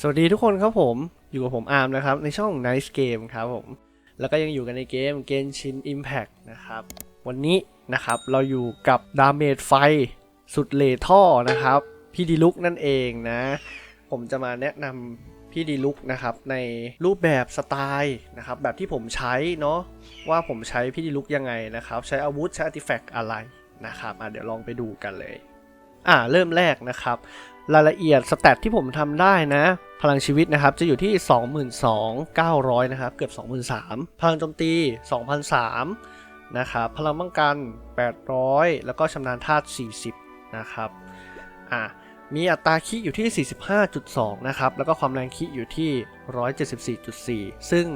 สวัสดีทุกคนครับผมอยู่กับผมอาร์มนะครับ ในช่อง Nice Game ครับผม แล้วก็ยังอยู่กันในเกม Genshin Impact นะครับ วันนี้นะครับเราอยู่กับดาเมจไฟสุดเลท่อนะครับ พี่ดีลุกนั่นเองนะ ผมจะมาแนะนำพี่ดีลุกนะครับ ในรูปแบบสไตล์นะครับ แบบที่ผมใช้เนาะว่าผมใช้พี่ดีลุกยังไงนะครับ ใช้อาวุธใช้อาร์ติแฟกต์อะไรนะครับอะเดี๋ยวลองไปดูกันเลย อ่าเริ่มแรกนะครับ รายละเอียดสแตทที่ผมทำได้นะ พลังชีวิตนะครับจะอยู่ที่ 22,900 นะครับ เกือบ 23,000 พลังโจมตี 2,003นะครับพลังป้องกัน 800 แล้วก็ชำนาญธาตุ 40 นะครับอะมีอัตราคิอยู่ที่ 45.2 นะครับ แล้วก็ความแรงคิอยู่ที่ 174.4 ซึ่ง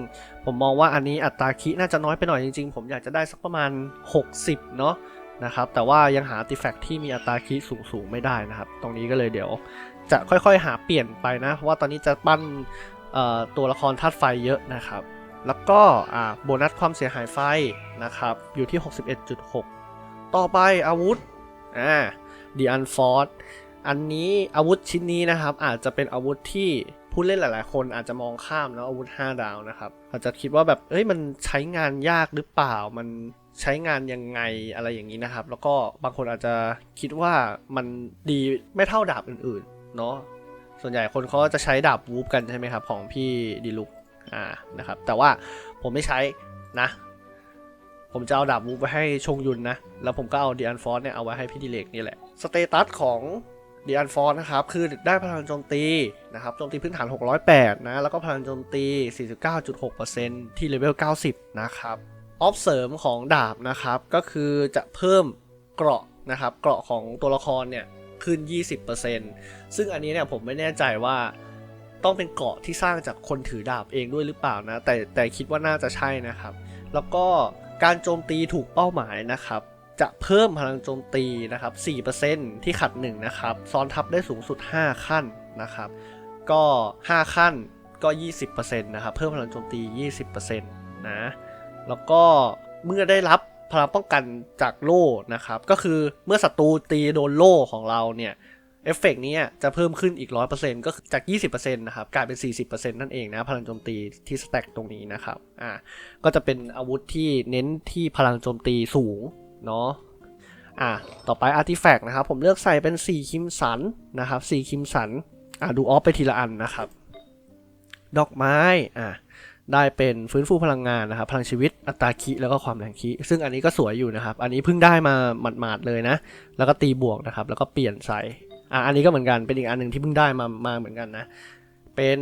ผมมองว่าอันนี้อัตราคิน่าจะน้อยไปหน่อยจริงๆ ผมอยากจะได้สักประมาณ 60 เนาะ นะครับ แต่ว่ายังหา artifact ที่มีอัตราคีสูงสูงๆไม่ได้นะครับ ตรงนี้ก็เลยเดี๋ยวจะค่อยๆ หาเปลี่ยนไปนะ เพราะว่าตอนนี้จะปั้นตัวละครธาตุไฟเยอะนะครับ แล้วก็โบนัสความเสียหายไฟนะครับ อยู่ที่ 61.6 ต่อไปอาวุธอ่า The Unforced อันนี้อาวุธชิ้นนี้นะครับ อาจจะเป็นอาวุธที่ผู้เล่นหลาย ๆ คนอาจจะมองข้ามแล้วอาวุธ 5 ดาวนะครับอาจจะคิดว่าแบบเอ้ยมันใช้งานยากหรือเปล่ามัน ใช้งานยังไงอะไรอย่างนี้นะครับ แล้วก็บางคนอาจจะคิดว่ามันดีไม่เท่าดาบอื่นๆ เนาะส่วนใหญ่คนเขาจะใช้ดาบวูฟกันใช่ไหมครับ ของพี่ดีลุกอ่านะครับ แต่ว่าผมไม่ใช้นะ ผมจะเอาดาบวูฟไว้ให้ชงยุนนะ แล้วผมก็เอาดีอันฟอร์เนี่ยเอาไว้ให้พี่ดิเลกนี่แหละ สเตตัสของดีอันฟอร์นะครับ คือได้พลังโจมตีนะครับโจมตีพื้นฐาน 608 นะ แล้วก็พลังโจมตี 49.6%ที่เลเวล 90 นะครับ ออฟเสริมของดาบนะครับ ก็คือจะเพิ่มเกราะนะครับ เกราะของตัวละครเนี่ยขึ้น 20%ซึ่งอันนี้เนี่ยผมไม่แน่ใจว่าต้องเป็นเกราะที่สร้างจากคนถือดาบเองด้วยหรือเปล่านะ แต่แต่คิดว่าน่าจะใช่นะครับ แล้วก็การโจมตีถูกเป้าหมายนะครับ จะเพิ่มพลังโจมตีนะครับ 4%ที่ขัด 1 นะครับ ซ้อนทับได้สูงสุด 5 ขั้นนะครับ ก็ 5 ขั้นก็ 20%นะครับ เพิ่มพลังโจมตี 20%นะ แล้วก็เมื่อได้รับพลังป้องกันจากโล่นะครับ ก็คือเมื่อศัตรูตีโดนโล่ของเราเนี่ยเอฟเฟกต์นี้จะเพิ่มขึ้นอีก 100%ก็คือจาก 20%นะครับ กลายเป็น 40%นั่นเองนะ พลังโจมตีที่สแต็กตรงนี้นะครับ อ่า ก็จะเป็นอาวุธที่เน้นที่พลังโจมตีสูง เนาะ อ่า ต่อไปอาร์ติแฟกต์นะครับ ผมเลือกใส่เป็น 4 คิมสันนะครับ 4 คิมสัน อ่าดูออฟไปทีละอันนะครับ ดอกไม้ อ่า ได้เป็นฟื้นฟูพลังงานนะครับ พลังชีวิตอัตราคิแล้วก็ความแรงคิ ซึ่งอันนี้ก็สวยอยู่นะครับ อันนี้เพิ่งได้มาหมาดๆเลยนะ แล้วก็ตีบวกนะครับ แล้วก็เปลี่ยนใส่อะอันนี้ก็เหมือนกันเป็นอีกอันหนึ่งที่เพิ่งได้มามาเหมือนกันนะ เป็น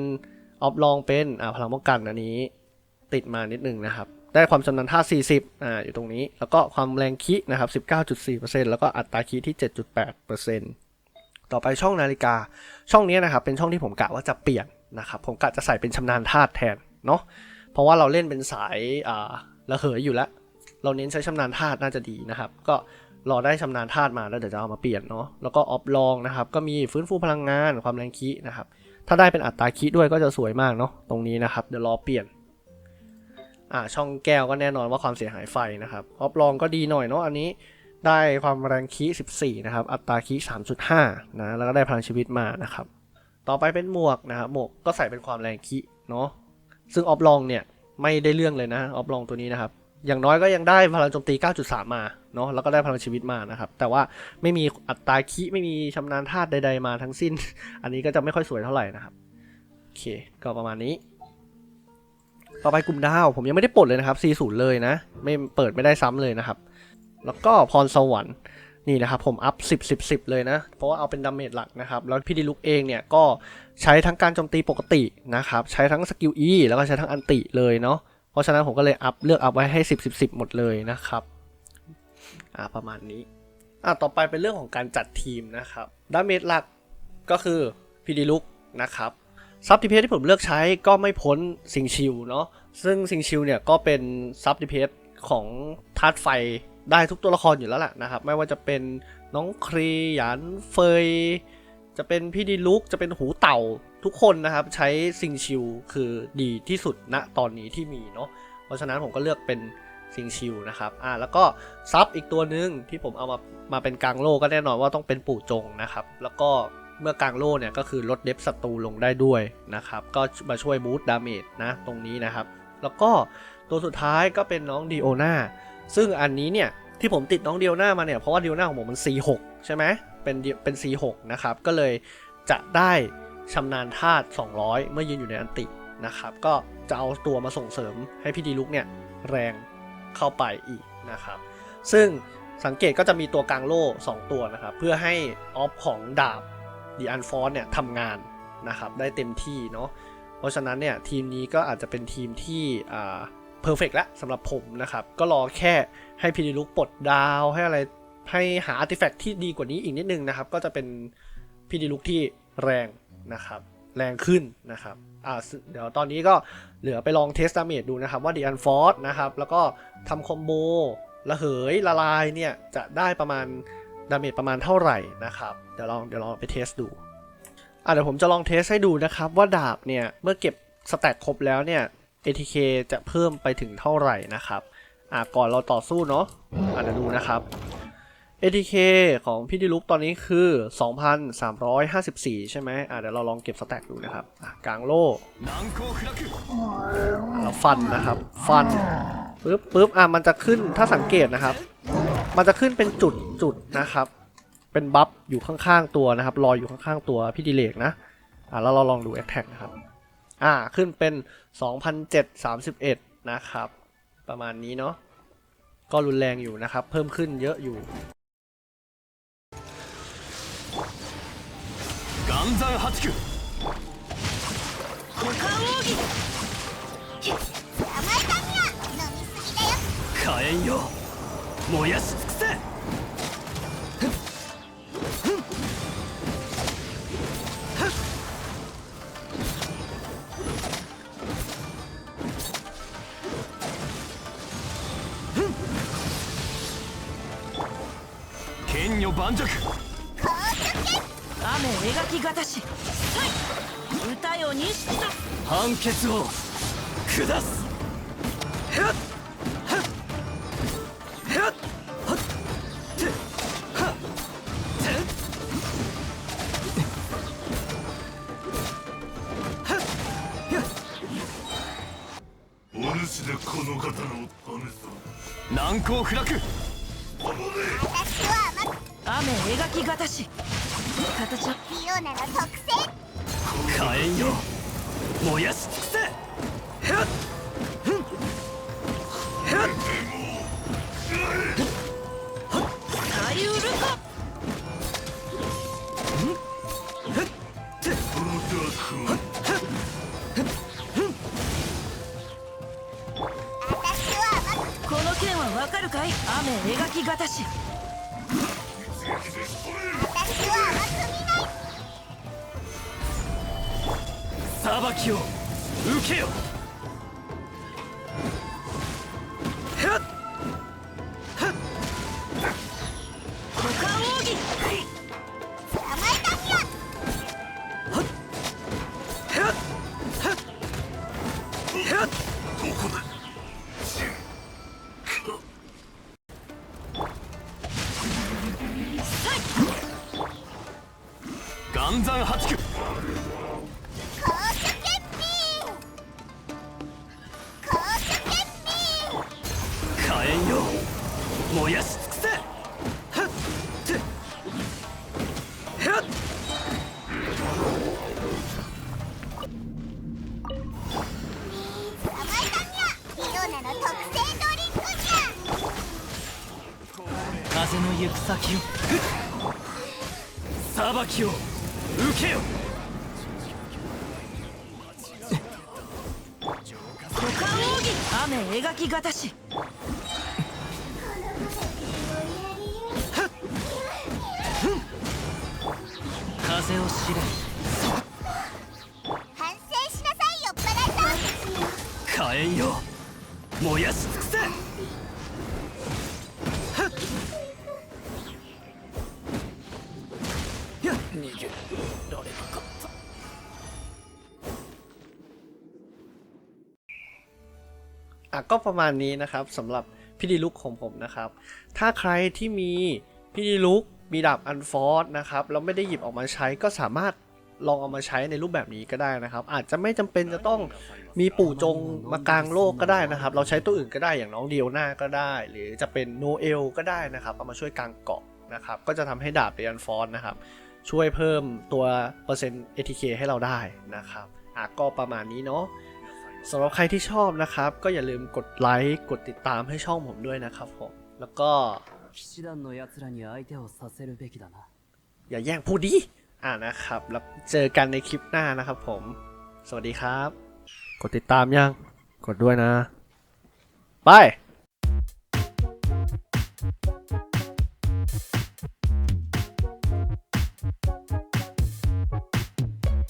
ออฟลองเป็นอ่าพลังป้องกันอันนี้ติดมานิดนึงนะครับ ได้ความชำนาญท่า 40อ่าอยู่ตรงนี้ แล้วก็ความแรงคินะครับ 19.4%แล้วก็อัตราคิที่ 7.8%ต่อไปช่องนาฬิกาช่องนี้นะครับเป็นช่องที่ผมกะว่าจะเปลี่ยนนะครับผมกะจะใส่เป็นชำนาญธาตุแทน เนาะเพราะว่าเราเล่นเป็นสายอ่าระเหยอยู่แล้ว เราเน้นใช้ชำนาญธาตุน่าจะดีนะครับ ก็รอได้ชำนาญธาตุมาแล้วเดี๋ยวจะเอามาเปลี่ยนเนาะแล้วก็ออฟลองนะครับก็มีฟื้นฟูพลังงานความแรงคีนะครับ ถ้าได้เป็นอัตราคีด้วยก็จะสวยมากเนาะตรงนี้นะครับเดี๋ยวรอเปลี่ยนอ่าช่องแก้วก็แน่นอนว่าความเสียหายไฟนะครับออฟลองก็ดีหน่อยเนาะอันนี้ได้ความแรงคี14 นะครับ อัตราคี3.5 นะ แล้วก็ได้พลังชีวิตมานะครับ ต่อไปเป็นหมวกนะครับ หมวกก็ใส่เป็นความแรงคีเนาะ ซึ่งออฟลองเนี่ยไม่ได้เรื่องเลยนะออฟลองตัวนี้นะครับ อย่างน้อยก็ยังได้พลังโจมตี 9.3 มาเนาะแล้วก็ได้พลังชีวิตมานะครับ แต่ว่าไม่มีอัตราคิไม่มีชำนาญธาตุใด ๆ มาทั้งสิ้น อันนี้ก็จะไม่ค่อยสวยเท่าไหร่นะครับโอเคก็ประมาณนี้ ต่อไปกลุ่มดาว ผมยังไม่ได้ปลดเลยนะครับ40เลยนะ ไม่เปิดไม่ได้ซ้ำเลยนะครับ แล้วก็พรสวรรค์ นี่นะครับผมอัพ 10 10 10 เลยนะ เพราะว่าเอาเป็นดาเมจหลักนะครับ แล้วพี่ดีลุกเองเนี่ยก็ใช้ทั้งการโจมตีปกตินะครับ ใช้ทั้งสกิล E แล้วก็ใช้ทั้งอันติเลยเนาะ เพราะฉะนั้นผมก็เลยอัพเลือกอัพไว้ให้ 10 10 10 หมดเลยนะครับ อ่าประมาณนี้ อ่าต่อไปเป็นเรื่องของการจัดทีมนะครับ ดาเมจหลักก็คือพี่ดีลุกนะครับซับดิเพสที่ผมเลือกใช้ก็ไม่พ้นซิงชิลเนาะ ซึ่งซิงชิลเนี่ยก็เป็นซับดิเพสของธาตุไฟ ได้ทุกตัวละครอยู่แล้วแหละนะครับ ไม่ว่าจะเป็นน้องครีหยันเฟย จะเป็นพี่ดีลุกจะเป็นหูเต่าทุกคนนะครับ ใช้ซิงชิลคือดีที่สุดณตอนนี้ที่มีเนาะเพราะฉะนั้นผมก็เลือกเป็นซิงชิลนะครับอ่าแล้วก็ซับอีกตัวหนึ่งที่ผมเอามามาเป็นกลางโลกก็แน่นอนว่าต้องเป็นปู่จงนะครับ แล้วก็เมื่อกลางโล่เนี่ยก็คือลดเดฟศัตรูลงได้ด้วยนะครับ ก็มาช่วยบูตดาเมจนะตรงนี้นะครับ แล้วก็ตัวสุดท้ายก็เป็นน้องดีโอนา ซึ่งอันนี้เนี่ยที่ผมติดน้องเดีโอนามาเนี่ยเพราะว่าเดีโอนาของผมมัน C6 ใช่ไหมเป็นเป็น C6 นะครับก็เลยจะได้ชำนาญธาตุ200 เมื่อยืนอยู่ในอันตินะครับก็จะเอาตัวมาส่งเสริมให้พี่ดีลุกเนี่ยแรงเข้าไปอีกนะครับซึ่งสังเกตก็จะมีตัวกลางโล่ 2 ตัวนะครับ เพื่อให้ออฟของดาบดีอันฟอร์เนี่ยทำงานนะครับได้เต็มที่เนาะเพราะฉะนั้นเนี่ยทีมนี้ก็อาจจะเป็นทีมที่อ่า เพอร์เฟกแล้วสำหรับผมนะครับ ก็รอแค่ให้พีดีลุกปลดดาวให้อะไรให้หาอาร์ติแฟกต์ที่ดีกว่านี้อีกนิดนึงนะครับ ก็จะเป็นพีดีลุกที่แรงนะครับ แรงขึ้นนะครับอ่าเดี๋ยวตอนนี้ก็เหลือไปลองเทสดาเมจดูนะครับ ว่าดีอันฟอร์นะครับ แล้วก็ทำคอมโบระเหยละลายเนี่ย จะได้ประมาณดาเมจประมาณเท่าไหร่นะครับ เดี๋ยวลองเดี๋ยวลองไปเทสดูอะเดี๋ยวผมจะลองเทสให้ดูนะครับ ว่าดาบเนี่ย เมื่อเก็บสแต็กครบแล้วเนี่ย ATK จะเพิ่มไปถึงเท่าไหร่นะครับอ่าก่อนเราต่อสู้เนาะอะเะดูนะครับ ATK ของพี่ดิลุกตอนนี้คือ 2,354 ใช่ไหมอ่าเดี๋ยวเราลองเก็บสแต็กดูนะครับอะกลางโล่แล้วฟันนะครับ ฟันปึ๊บปึ๊บอ่ามันจะขึ้นถ้าสังเกตนะครับ มันจะขึ้นเป็นจุดจุดนะครับ เป็นบัฟอยู่ข้างๆตัวนะครับลอยอยู่ข้างๆตัวพี่ดิเลกนะอ่าแล้วเราลองดูแอคแท็กนะครับ อ่าขึ้นเป็น2,731นะครับ ประมาณนี้เนาะก็รุนแรงอยู่นะครับ เพิ่มขึ้นเยอะอยู่ 岩山八九股間奥義甘いかにゃ飲みすぎだよ火炎よ燃やし尽くせ 剣女盤石。雨描きがたしはい。歌よ錦と判決を下す。お主でこの刀を試す難攻不落雨描きがたし形フィオナの特性。火炎よ。燃やし尽くせ。使いウルコプロダク私は甘くこの剣はわかるかい雨描きがたし裁きを受けよ。く風の行く先を。きを。受けよ。雨描きがたし。風を知れ อะก็ประมาณนี้นะครับสำหรับพี่ดีลุกของผมนะครับ ถ้าใครที่มีพี่ดีลุกมีดาบอันฟอร์สนะครับแล้วไม่ได้หยิบออกมาใช้ก็สามารถลองเอามาใช้ในรูปแบบนี้ก็ได้นะครับ อาจจะไม่จำเป็นจะต้องมีปู่จงมากลางโลกก็ได้นะครับ เราใช้ตัวอื่นก็ได้อย่างน้องเดียวหน้าก็ได้ หรือจะเป็นโนเอลก็ได้นะครับเอามาช่วยกลางเกาะนะครับ ก็จะทำให้ดาบเดอันฟอร์นะครับ ช่วยเพิ่มตัวเปอร์เซ็นต์ ATK ให้เราได้นะครับอะก็ประมาณนี้เนาะ สำหรับใครที่ชอบนะครับ ก็อย่าลืมกดไลค์กดติดตามให้ช่องผมด้วยนะครับผมแล้วก็อย่าแย่งพูดดีอ่านะครับ แล้วเจอกันในคลิปหน้านะครับผม สวัสดีครับ กดติดตามยัง กดด้วยนะ ไป